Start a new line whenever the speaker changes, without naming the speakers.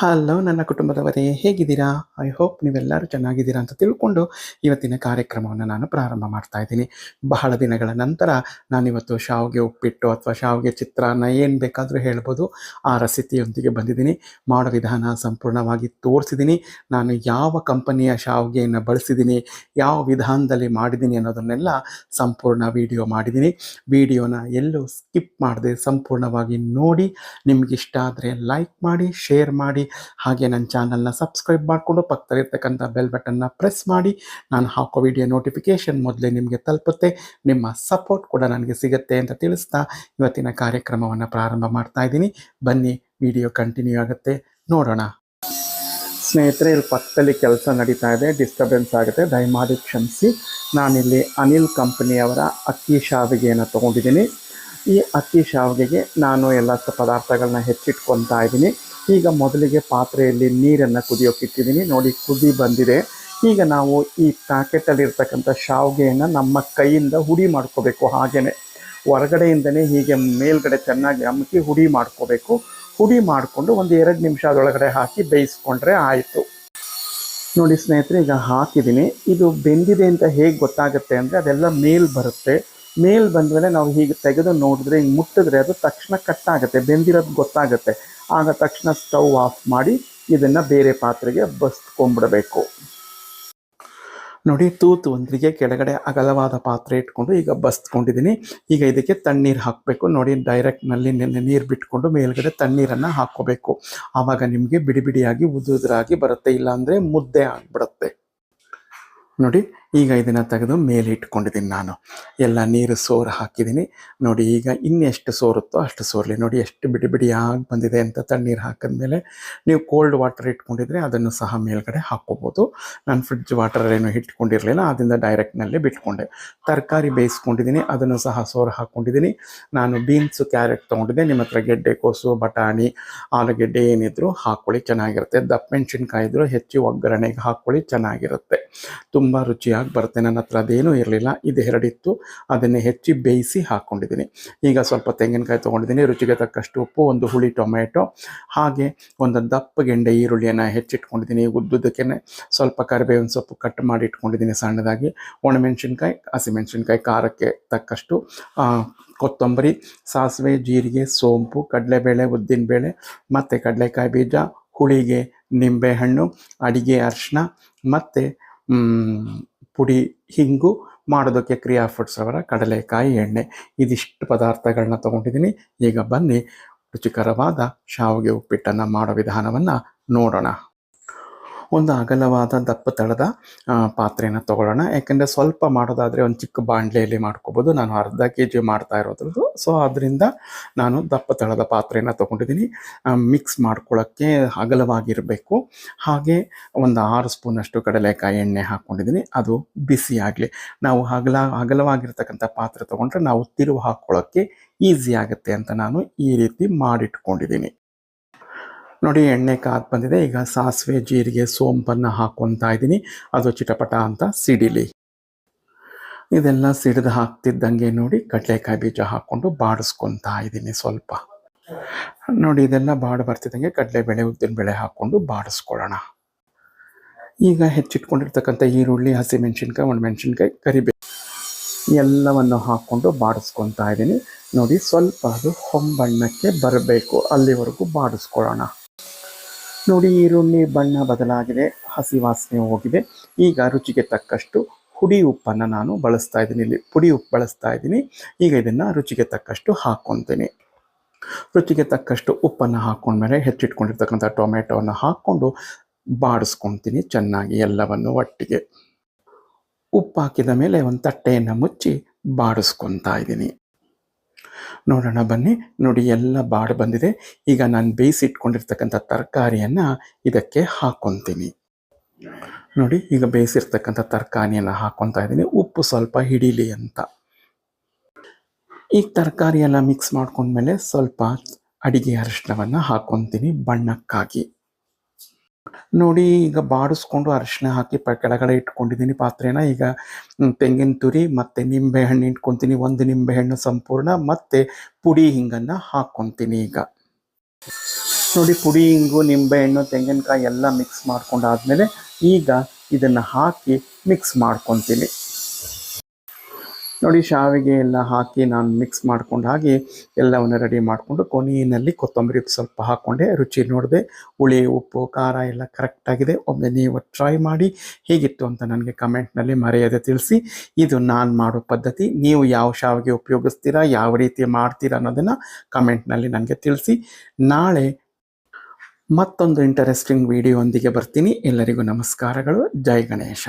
Hello ನನ್ನ ಕುಟುಂಬದವರೇ, ಹೇಗಿದ್ದೀರಾ? I hope ನೀವೆಲ್ಲರೂ ಚೆನ್ನಾಗಿದ್ದೀರಾ ಅಂತ ತಿಳ್ಕೊಂಡು ಇವತ್ತಿನ ಕಾರ್ಯಕ್ರಮವನ್ನು ನಾನು ಪ್ರಾರಂಭ ಮಾಡ್ತಾ ಇದ್ದೀನಿ. ಬಹಳ ದಿನಗಳ ನಂತರ ನಾನಿವತ್ತು ಶಾವಿಗೆ ಉಪ್ಪಿಟ್ಟು ಅಥವಾ ಶಾವಿಗೆ ಚಿತ್ರಾನ್ನ ಏನು ಬೇಕಾದರೂ ಹೇಳ್ಬೋದು. ಆ ರಸಿತಿಯೊಂದಿಗೆ ಬಂದಿದ್ದೀನಿ. ಮಾಡೋ ವಿಧಾನ ಸಂಪೂರ್ಣವಾಗಿ ತೋರಿಸಿದ್ದೀನಿ. ನಾನು ಯಾವ ಕಂಪನಿಯ ಶಾವಿಗೆಯನ್ನು ಬಳಸಿದ್ದೀನಿ, ಯಾವ ವಿಧಾನದಲ್ಲಿ ಮಾಡಿದ್ದೀನಿ ಅನ್ನೋದನ್ನೆಲ್ಲ ಸಂಪೂರ್ಣ ವಿಡಿಯೋ ಮಾಡಿದ್ದೀನಿ. ವಿಡಿಯೋನ ಎಲ್ಲೂ ಸ್ಕಿಪ್ ಮಾಡದೆ ಸಂಪೂರ್ಣವಾಗಿ ನೋಡಿ. ನಿಮಗಿಷ್ಟ ಆದರೆ ಲೈಕ್ ಮಾಡಿ ಶೇರ್ ಮಾಡಿ. ಹಾಗೆ ನನ್ನ ಚಾನಲ್ನ ಸಬ್ಸ್ಕ್ರೈಬ್ ಮಾಡಿಕೊಂಡು ಪಕ್ಕದಲ್ಲಿರ್ತಕ್ಕಂಥ ಬೆಲ್ ಬಟನ್ನ ಪ್ರೆಸ್ ಮಾಡಿ. ನಾನು ಹಾಕೋ ವಿಡಿಯೋ ನೋಟಿಫಿಕೇಷನ್ ಮೊದಲೇ ನಿಮಗೆ ತಲುಪುತ್ತೆ. ನಿಮ್ಮ ಸಪೋರ್ಟ್ ಕೂಡ ನನಗೆ ಸಿಗುತ್ತೆ ಅಂತ ತಿಳಿಸ್ತಾ ಇವತ್ತಿನ ಕಾರ್ಯಕ್ರಮವನ್ನು ಪ್ರಾರಂಭ ಮಾಡ್ತಾ ಇದ್ದೀನಿ. ಬನ್ನಿ ವಿಡಿಯೋ ಕಂಟಿನ್ಯೂ ಆಗುತ್ತೆ. ನೋಡೋಣ. ಸ್ನೇಹಿತರೆ, ಇಲ್ಲಿ ಪಕ್ಕದಲ್ಲಿ ಕೆಲಸ ನಡೀತಾ ಇದೆ. ಡಿಸ್ಟರ್ಬೆನ್ಸ್ ಆಗುತ್ತೆ. ದಯಮಾಡಿ ಕ್ಷಮಿಸಿ. ನಾನಿಲ್ಲಿ ಅನಿಲ್ ಕಂಪನಿಯವರ ಅಕ್ಕಿ ಶಾವಿಗೆಯನ್ನು ತೊಗೊಂಡಿದ್ದೀನಿ. ಈ ಅಕ್ಕಿ ಶಾವಿಗೆಗೆ ನಾನು ಎಲ್ಲ ಪದಾರ್ಥಗಳನ್ನ ಹೆಚ್ಚಿಟ್ಕೊತಾ ಇದ್ದೀನಿ. ಈಗ ಮೊದಲಿಗೆ ಪಾತ್ರೆಯಲ್ಲಿ ನೀರನ್ನು ಕುದಿಯೋಕೆ ಇಟ್ಟಿದ್ದೀನಿ. ನೋಡಿ, ಕುದಿ ಬಂದಿದೆ. ಈಗ ನಾವು ಈ ಪ್ಯಾಕೆಟಲ್ಲಿರ್ತಕ್ಕಂಥ ಶಾವಿಗೆಯನ್ನು ನಮ್ಮ ಕೈಯಿಂದ ಹುಡಿ ಮಾಡ್ಕೋಬೇಕು ಹಾಗೆಯೇ ಹೊರಗಡೆಯಿಂದನೇ ಹೀಗೆ ಮೇಲ್ಗಡೆ ಚೆನ್ನಾಗಿ ಅಮುಕಿ ಹುಡಿ ಮಾಡ್ಕೋಬೇಕು. ಹುಡಿ ಮಾಡಿಕೊಂಡು ಒಂದು ಎರಡು ನಿಮಿಷ ಅದೊಳಗಡೆ ಹಾಕಿ ಬೇಯಿಸ್ಕೊಂಡ್ರೆ ಆಯಿತು. ನೋಡಿ ಸ್ನೇಹಿತರೆ, ಈಗ ಹಾಕಿದ್ದೀನಿ. ಇದು ಬೆಂದಿದೆ ಅಂತ ಹೇಗೆ ಗೊತ್ತಾಗುತ್ತೆ ಅಂದರೆ ಅದೆಲ್ಲ ಮೇಲ್ ಬರುತ್ತೆ. ಮೇಲ್ ಬಂದಮೇಲೆ ನಾವು ಹೀಗೆ ತೆಗೆದು ನೋಡಿದ್ರೆ, ಹಿಂಗೆ ಮುಟ್ಟಿದ್ರೆ ಅದು ತಕ್ಷಣ ಕಟ್ಟಾಗುತ್ತೆ ಬೆಂದಿರೋದು ಗೊತ್ತಾಗುತ್ತೆ. ಆಗ ತಕ್ಷಣ ಸ್ಟವ್ ಆಫ್ ಮಾಡಿ ಇದನ್ನು ಬೇರೆ ಪಾತ್ರೆಗೆ ಬಸ್ಕೊಂಡ್ಬಿಡಬೇಕು ನೋಡಿ, ತೂತು ಒಂದ್ರಿಗೆ ಕೆಳಗಡೆ ಅಗಲವಾದ ಪಾತ್ರೆ ಇಟ್ಕೊಂಡು ಈಗ ಬಸ್ತ್ಕೊಂಡಿದ್ದೀನಿ. ಈಗ ಇದಕ್ಕೆ ತಣ್ಣೀರು ಹಾಕಬೇಕು. ನೋಡಿ ಡೈರೆಕ್ಟ್ನಲ್ಲಿ ನೆನ್ನೆ ನೀರು ಬಿಟ್ಕೊಂಡು ಮೇಲ್ಗಡೆ ತಣ್ಣೀರನ್ನು ಹಾಕೋಬೇಕು ಆವಾಗ ನಿಮಗೆ ಬಿಡಿ ಬಿಡಿಯಾಗಿ ಉದುರಾಗಿ ಬರುತ್ತೆ, ಇಲ್ಲಾಂದರೆ ಮುದ್ದೆ ಆಗಿಬಿಡುತ್ತೆ. ನೋಡಿ ಈಗ ಇದನ್ನು ತೆಗೆದು ಮೇಲೆ ಇಟ್ಕೊಂಡಿದ್ದೀನಿ ನಾನು. ಎಲ್ಲ ನೀರು ಸೋರು ಹಾಕಿದ್ದೀನಿ. ನೋಡಿ, ಈಗ ಇನ್ನೆಷ್ಟು ಸೋರುತ್ತೋ ಅಷ್ಟು ಸೋರಲಿ. ನೋಡಿ, ಎಷ್ಟು ಬಿಡಿ ಬಿಡಿಯಾಗಿ ಬಂದಿದೆ ಅಂತ ತಣ್ಣೀರು ಹಾಕಿದ್ಮೇಲೆ ನೀವು ಕೋಲ್ಡ್ ವಾಟರ್ ಇಟ್ಕೊಂಡಿದ್ರೆ ಅದನ್ನು ಸಹ ಮೇಲ್ಗಡೆ ಹಾಕ್ಕೋಬೋದು. ನಾನು ಫ್ರಿಡ್ಜ್ ವಾಟರ್ ಏನು ಇಟ್ಕೊಂಡಿರಲಿಲ್ಲ, ಅದರಿಂದ ಡೈರೆಕ್ಟ್ನಲ್ಲೇ ಬಿಟ್ಕೊಂಡೆ. ತರಕಾರಿ ಬೇಯಿಸ್ಕೊಂಡಿದ್ದೀನಿ, ಅದನ್ನು ಸಹ ಸೋರು ಹಾಕ್ಕೊಂಡಿದ್ದೀನಿ. ನಾನು ಬೀನ್ಸು ಕ್ಯಾರೆಟ್ ತೊಗೊಂಡಿದ್ದೆ. ನಿಮ್ಮ ಹತ್ರ ಗೆಡ್ಡೆ, ಕೋಸು, ಬಟಾಣಿ, ಆಲೂಗೆಡ್ಡೆ ಏನಿದ್ರು ಹಾಕ್ಕೊಳ್ಳಿ, ಚೆನ್ನಾಗಿರುತ್ತೆ. ದಪ್ಪ ಮೆಣಸಿನ್ಕಾಯಿ ಇದ್ರೂ ಹೆಚ್ಚು ಒಗ್ಗರಣೆಗೆ ಹಾಕ್ಕೊಳ್ಳಿ, ಚೆನ್ನಾಗಿರುತ್ತೆ. ತುಂಬ ರುಚಿಯಾಗಿ ಬರುತ್ತೆ ನನ್ನ ಹತ್ರ ಅದೇನೂ ಇರಲಿಲ್ಲ. ಇದು ಎರಡಿತ್ತು. ಅದನ್ನೇ ಹೆಚ್ಚಿ ಬೇಯಿಸಿ ಹಾಕ್ಕೊಂಡಿದ್ದೀನಿ ಈಗ ಸ್ವಲ್ಪ ತೆಂಗಿನಕಾಯಿ ತೊಗೊಂಡಿದ್ದೀನಿ. ರುಚಿಗೆ ತಕ್ಕಷ್ಟು ಉಪ್ಪು, ಒಂದು ಹುಳಿ ಟೊಮೆಟೊ ಹಾಗೆ ಒಂದು ದಪ್ಪ ಗೆಂಡೆ ಈರುಳ್ಳಿಯನ್ನು ಹೆಚ್ಚಿಟ್ಕೊಂಡಿದ್ದೀನಿ. ಉದ್ದುದಕ್ಕೆ ಸ್ವಲ್ಪ ಕರಿಬೇವಿನ ಸೊಪ್ಪು ಕಟ್ ಮಾಡಿ ಇಟ್ಕೊಂಡಿದ್ದೀನಿ ಸಣ್ಣದಾಗಿ. ಒಣಮೆಣಸಿನ್ಕಾಯಿ, ಹಸಿಮೆಣಸಿನ್ಕಾಯಿ, ಖಾರಕ್ಕೆ ತಕ್ಕಷ್ಟು ಕೊತ್ತಂಬರಿ, ಸಾಸಿವೆ, ಜೀರಿಗೆ, ಸೋಂಪು, ಕಡಲೆಬೇಳೆ, ಉದ್ದಿನಬೇಳೆ, ಮತ್ತು ಕಡಲೆಕಾಯಿ ಬೀಜ, ಹುಳಿಗೆ ನಿಂಬೆಹಣ್ಣು, ಅಡಿಗೆ ಅರಿಶಿನ ಮತ್ತು ಪುಡಿ, ಹಿಂಗು ಮಾಡೋದಕ್ಕೆ ಕ್ರಿಯಾ ಫುಡ್ಸ್ ಅವರ ಕಡಲೆಕಾಯಿ ಎಣ್ಣೆ. ಇದಿಷ್ಟು ಪದಾರ್ಥಗಳನ್ನ ತಗೊಂಡಿದ್ದೀನಿ. ಈಗ ಬನ್ನಿ ರುಚಿಕರವಾದ ಶಾವಿಗೆ ಉಪ್ಪಿಟ್ಟನ್ನು ಮಾಡೋ ವಿಧಾನವನ್ನು ನೋಡೋಣ. ಒಂದು ಅಗಲವಾದ ದಪ್ಪ ತಳದ ಪಾತ್ರೆನ ತಗೊಳ್ಳೋಣ. ಯಾಕೆಂದರೆ ಸ್ವಲ್ಪ ಮಾಡೋದಾದರೆ ಒಂದು ಚಿಕ್ಕ ಬಾಣಲೆಯಲ್ಲಿ ಮಾಡ್ಕೋಬೋದು. ನಾನು ಅರ್ಧ ಕೆ ಜಿ ಮಾಡ್ತಾ ಇರೋದ್ರದ್ದು. ಸೊ ಅದರಿಂದ ನಾನು ದಪ್ಪ ತಳದ ಪಾತ್ರೆಯನ್ನು ತೊಗೊಂಡಿದ್ದೀನಿ. ಮಿಕ್ಸ್ ಮಾಡ್ಕೊಳ್ಳೋಕ್ಕೆ ಅಗಲವಾಗಿರಬೇಕು. ಹಾಗೆ ಒಂದು ಆರು ಸ್ಪೂನಷ್ಟು ಕಡಲೆಕಾಯಿ ಎಣ್ಣೆ ಹಾಕ್ಕೊಂಡಿದ್ದೀನಿ ಅದು ಬಿಸಿ ಆಗಲಿ. ನಾವು ಅಗಲ, ಅಗಲವಾಗಿರ್ತಕ್ಕಂಥ ಪಾತ್ರೆ ತೊಗೊಂಡ್ರೆ ನಾವು ತಿರುವು ಹಾಕ್ಕೊಳ್ಳೋಕ್ಕೆ ಈಸಿ ಆಗುತ್ತೆ ಅಂತ ನಾನು ಈ ರೀತಿ ಮಾಡಿಟ್ಕೊಂಡಿದ್ದೀನಿ. ನೋಡಿ, ಎಣ್ಣೆ ಕಾದ್ ಬಂದಿದೆ. ಈಗ ಸಾಸಿವೆ, ಜೀರಿಗೆ, ಸೋಂಪನ್ನು ಹಾಕ್ಕೊತಾ ಇದ್ದೀನಿ. ಅದು ಚಿಟಪಟ ಅಂತ ಸಿಡಿಲಿ. ಇದೆಲ್ಲ ಸಿಡಿದು ಹಾಕ್ತಿದ್ದಂಗೆ ನೋಡಿ, ಕಡಲೆಕಾಯಿ ಬೀಜ ಹಾಕ್ಕೊಂಡು ಬಾಡಿಸ್ಕೊತಾ ಇದ್ದೀನಿ ಸ್ವಲ್ಪ. ನೋಡಿ, ಇದೆಲ್ಲ ಬಾಡು ಬರ್ತಿದ್ದಂಗೆ ಕಡಲೆಬೇಳೆ ಉದ್ದಿನಬೇಳೆ ಹಾಕ್ಕೊಂಡು ಬಾಡಿಸ್ಕೊಳ್ಳೋಣ. ಈಗ ಹೆಚ್ಚಿಟ್ಕೊಂಡಿರ್ತಕ್ಕಂಥ ಈರುಳ್ಳಿ, ಹಸಿಮೆಣಸಿನ್ಕಾಯಿ, ಒಣಮೆಣಸಿನ್ಕಾಯಿ, ಕರಿಬೇವು ಎಲ್ಲವನ್ನು ಹಾಕ್ಕೊಂಡು ಬಾಡಿಸ್ಕೊತಾ ಇದ್ದೀನಿ. ನೋಡಿ, ಸ್ವಲ್ಪ ಅದು ಹೊಂಬಣ್ಣಕ್ಕೆ ಬರಬೇಕು. ಅಲ್ಲಿವರೆಗೂ ಬಾಡಿಸ್ಕೊಳ್ಳೋಣ. ನೋಡಿ, ಈರುಳ್ಳಿ ಬಣ್ಣ ಬದಲಾಗಿದೆ, ಹಸಿ ವಾಸನೆ ಹೋಗಿದೆ. ಈಗ ರುಚಿಗೆ ತಕ್ಕಷ್ಟು ಹುಡಿ ಉಪ್ಪನ್ನು ನಾನು ಬಳಸ್ತಾ ಇದ್ದೀನಿ. ಇಲ್ಲಿ ಪುಡಿ ಉಪ್ಪು ಬಳಸ್ತಾ ಇದ್ದೀನಿ. ಈಗ ಇದನ್ನು ರುಚಿಗೆ ತಕ್ಕಷ್ಟು ಹಾಕ್ಕೊತೀನಿ ರುಚಿಗೆ ತಕ್ಕಷ್ಟು ಉಪ್ಪನ್ನು ಹಾಕ್ಕೊಂಡ್ಮೇಲೆ ಹೆಚ್ಚಿಟ್ಕೊಂಡಿರ್ತಕ್ಕಂಥ ಟೊಮೆಟೊವನ್ನು ಹಾಕ್ಕೊಂಡು ಬಾಡಿಸ್ಕೊತೀನಿ ಚೆನ್ನಾಗಿ ಎಲ್ಲವನ್ನು ಒಟ್ಟಿಗೆ. ಉಪ್ಪು ಹಾಕಿದ ಮೇಲೆ ಒಂದು ತಟ್ಟೆಯನ್ನು ಮುಚ್ಚಿ ಬಾಡಿಸ್ಕೊತಾ ಇದ್ದೀನಿ. ನೋಡೋಣ, ಬನ್ನಿ. ನೋಡಿ, ಎಲ್ಲ ಬಾಡ್ ಬಂದಿದೆ. ಈಗ ನಾನು ಬೇಯಿಸಿಟ್ಕೊಂಡಿರ್ತಕ್ಕಂಥ ತರಕಾರಿಯನ್ನು ಇದಕ್ಕೆ ಹಾಕೊತೀನಿ. ನೋಡಿ, ಈಗ ಬೇಯಿಸಿರ್ತಕ್ಕಂಥ ತರಕಾರಿಯನ್ನು ಹಾಕ್ಕೊತಾ ಇದ್ದೀನಿ. ಉಪ್ಪು ಸ್ವಲ್ಪ ಹಿಡೀಲಿ ಅಂತ. ಈಗ ತರಕಾರಿ ಎಲ್ಲ ಮಿಕ್ಸ್ ಮಾಡ್ಕೊಂಡ್ಮೇಲೆ ಸ್ವಲ್ಪ ಅಡಿಗೆ ಅರಿಶಿನವನ್ನು ಹಾಕೊತೀನಿ ಬಣ್ಣಕ್ಕಾಗಿ. ನೋಡಿ, ಈಗ ಬಾಡಿಸ್ಕೊಂಡು ಅರಿಶಿನ ಹಾಕಿ ಪ ಕೆಳಗಡೆ ಇಟ್ಕೊಂಡಿದ್ದೀನಿ ಪಾತ್ರೆನ. ಈಗ ತೆಂಗಿನ ತುರಿ ಮತ್ತು ನಿಂಬೆಹಣ್ಣು ಇಟ್ಕೊತೀನಿ. ಒಂದು ನಿಂಬೆಹಣ್ಣು ಸಂಪೂರ್ಣ ಮತ್ತು ಪುಡಿ ಹಿಂಗನ್ನು ಹಾಕ್ಕೊತೀನಿ ಈಗ. ನೋಡಿ, ಪುಡಿ ಹಿಂಗು ನಿಂಬೆಹಣ್ಣು ತೆಂಗಿನಕಾಯಿ ಎಲ್ಲ ಮಿಕ್ಸ್ ಮಾಡ್ಕೊಂಡಾದ್ಮೇಲೆ ಈಗ ಇದನ್ನು ಹಾಕಿ ಮಿಕ್ಸ್ ಮಾಡ್ಕೊತೀನಿ. ನೋಡಿ, ಶಾವಿಗೆ ಎಲ್ಲ ಹಾಕಿ ನಾನು ಮಿಕ್ಸ್ ಮಾಡ್ಕೊಂಡು ಹಾಗೆ ಎಲ್ಲವನ್ನು ರೆಡಿ ಮಾಡಿಕೊಂಡು ಕೊನೆಯಲ್ಲಿ ಕೊತ್ತಂಬರಿ ಸ್ವಲ್ಪ ಹಾಕ್ಕೊಂಡೆ ರುಚಿ ನೋಡಿದೆ, ಹುಳಿ, ಉಪ್ಪು, ಖಾರ ಎಲ್ಲ ಕರೆಕ್ಟಾಗಿದೆ ಒಮ್ಮೆ ನೀವು ಟ್ರೈ ಮಾಡಿ ಹೇಗಿತ್ತು ಅಂತ ನನಗೆ ಕಮೆಂಟ್ನಲ್ಲಿ ಮರೆಯದೆ ತಿಳಿಸಿ. ಇದು ನಾನು ಮಾಡೋ ಪದ್ಧತಿ. ನೀವು ಯಾವ ಶಾವಿಗೆ ಉಪಯೋಗಿಸ್ತೀರಾ, ಯಾವ ರೀತಿ ಮಾಡ್ತೀರಾ ಅನ್ನೋದನ್ನು ಕಮೆಂಟ್ನಲ್ಲಿ ನನಗೆ ತಿಳಿಸಿ. ನಾಳೆ ಮತ್ತೊಂದು ಇಂಟರೆಸ್ಟಿಂಗ್ ವಿಡಿಯೋ ಒಂದಿಗೆ ಬರ್ತೀನಿ. ಎಲ್ಲರಿಗೂ ನಮಸ್ಕಾರಗಳು. ಜೈ ಗಣೇಶ.